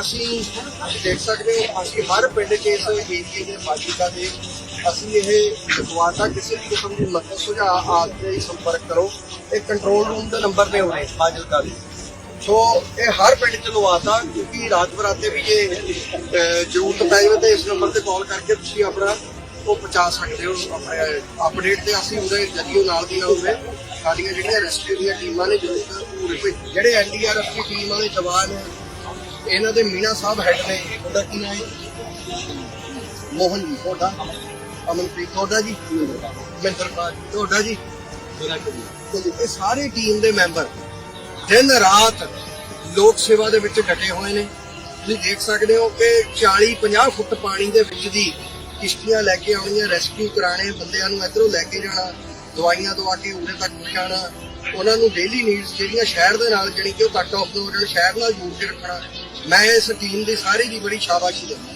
ਅਸੀਂ ਦੇਖ ਸਕਦੇ ਹੋ, ਅਸੀਂ ਹਰ ਪਿੰਡ 'ਚ ਇਸ ਏਰੀਏ ਦੇ ਬਾਜੀਕਾ ਦੇ ਅਸੀਂ ਇਹ ਜਗਵਾਤਾ ਕਿਸੇ ਵੀ ਕਿਸਮ ਦੀ ਮਦਦ, ਸੁਝਾਅ ਆਪ ਦੇ ਸੰਪਰਕ ਕਰੋ। ਇਹ ਕੰਟਰੋਲ ਰੂਮ ਦੇ ਨੰਬਰ ਨੇ ਹੋਣੇ ਬਾਜੀਕਾ ਦੇ। ਸੋ ਇਹ ਹਰ ਪਿੰਡ 'ਚ ਲਵਾਤਾ, ਕਿਉਂਕਿ ਰਾਤ ਬਰਾਤੇ ਵੀ ਜੇ ਜ਼ਰੂਰਤ ਪੈ ਜਾਵੇ ਤਾਂ ਇਸ ਨੰਬਰ ਤੇ ਕਾਲ ਕਰਕੇ ਤੁਸੀਂ ਆਪਣਾ ਉਹ ਪਹੁੰਚਾ ਸਕਦੇ ਹੋ, ਆਪਣੇ ਅਪਡੇਟ ਤੇ ਅਸੀਂ ਉਹਦੇ ਜਰੀਏ ਨਾਲ ਦੀ ਨਾਲ ਉਹਦੇ ਸਾਡੀਆਂ ਜਿਹੜੀਆਂ ਰੈਸਕਿਊ ਦੀਆਂ ਟੀਮਾਂ ਨੇ, ਜਿਹੜੇ ਐਨਡੀਆਰਐਫ ਦੀ ਟੀਮ ਵਾਲੇ ਜਵਾਨ ਇਹਨਾਂ ਦੇ ਮੀਨਾ ਸਾਹਿਬ ਹੈਡ ਨੇ ਉਹਦਾ ਕੀ ਨਾਮ ਹੈ? ਮੋਹਨ ਜੀ ਤੁਹਾਡਾ ਅਮਨਪ੍ਰੀਤ ਤੁਹਾਡਾ ਜੀ, ਮਹਿੰਦਰਪਾਲ ਤੁਹਾਡਾ ਜੀ। ਇਹ ਸਾਰੀ ਟੀਮ ਦੇ ਮੈਂਬਰ ਦਿਨ ਰਾਤ ਲੋਕ ਸੇਵਾ ਦੇ ਵਿੱਚ ਡਟੇ ਹੋਏ ਨੇ। ਤੁਸੀਂ ਦੇਖ ਸਕਦੇ ਹੋ ਕਿ 40 50 ਫੁੱਟ ਪਾਣੀ ਦੇ ਵਿੱਚ ਦੀ ਕਿਸ਼ਤੀਆਂ ਲੈ ਕੇ ਆਉਣੀਆਂ ਰੈਸਕਿਊ ਕਰਾਣੇ ਬੰਦਿਆਂ ਨੂੰ ਇਧਰੋਂ ਲੈ ਕੇ ਜਾਣਾ, ਦਵਾਈਆਂ ਦਵਾ ਕੇ ਉਰੇ ਤੱਕ ਪਹੁੰਚਾਉਣਾ। ਉਹਨਾਂ ਨੂੰ ਡੇਲੀ ਨੀਡਸ ਜਿਹੜੀਆਂ ਸ਼ਹਿਰ ਦੇ ਨਾਲ ਜਿਹੜੀ ਕਿ ਉਹ ਕੱਟ ਆਫ ਹੋ ਜਾਣ ਸ਼ਹਿਰ ਨਾਲ ਜੋੜ ਕੇ ਰੱਖਣਾ। ਮੈਂ ਇਸ ਟੀਮ ਦੀ ਸਾਰੀ ਦੀ ਬੜੀ ਸ਼ਾਬਾਸ਼ੀ ਦਿੰਦਾ